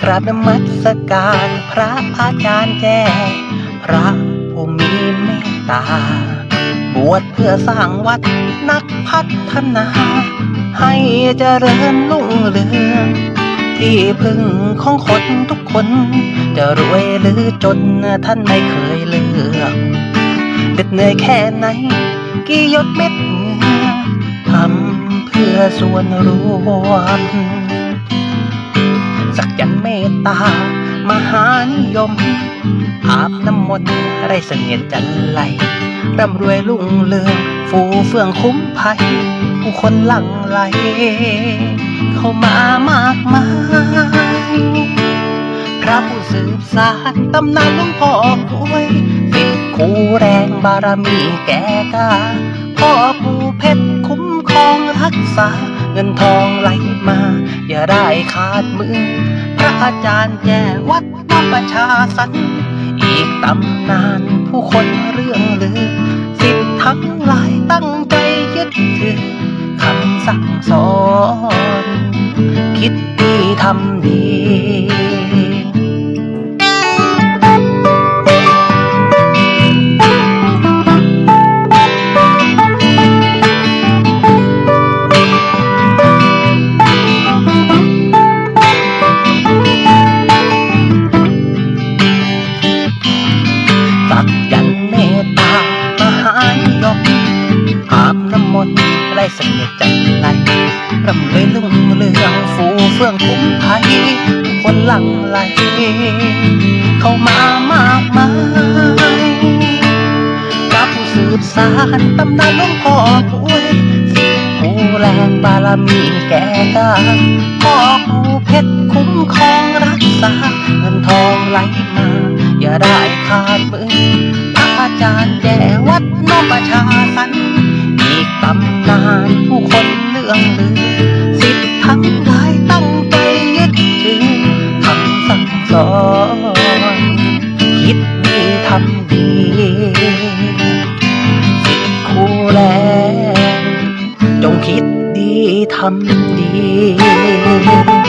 กราบนมัสการพระอาจารย์แจ้พระผู้มีเมตตา บวชเพื่อสร้างวัดนักพัฒนา ให้เจริญรุ่งเรือง ที่พึ่งของคนทุกคน จะรวยหรือจนท่านไม่เคยเลือกเด็ดเหนื่อยแค่ไหน กี่ยดเม็ดเหงื่อทำเพื่อส่วนรวม ต์เมตตา มหานิยม อาบน้ำมนต์ไรเสนียดจันไหลร่ำรวยลุ่งเรือง ฟูเฟื่องคุ้มภัย ผู้คนหลั่งไหล เข้ามามากมาย พระผู้สืบสานตำนานหลวงพ่อกล้วยสิทธิ์คู่แรงบารมีแก่กาพ่อผู้เพชรคุ้มครองรักษา เงินทองไหลมา อย่าได้ขาดมือ พระอาจารย์แย่วัดน้ำประชาสันอีกตำนานผู้คนเรื่องลือ สิทธิ์ทั้งหลายตั้งใจยึดถือคำสั่งสอน คิดดีทำดีาบน้ำมนต์ไรเสนียดจันไหลร่ำรวยลุ่งเรืองฟูเฟื่องคุ้มภัยคนหลังไหลเข้ามามากมายกับผู้สืบสานตำนานหลวงพ่อกล้วยสิผู้แรงบารมีแก่กาพ่อผู้เพชรคุ้มครองรักษาเงินทองไหลมา อย่าได้ขาดมือพระอาจารย์แย่วัดน้องประชาสัน ทำดี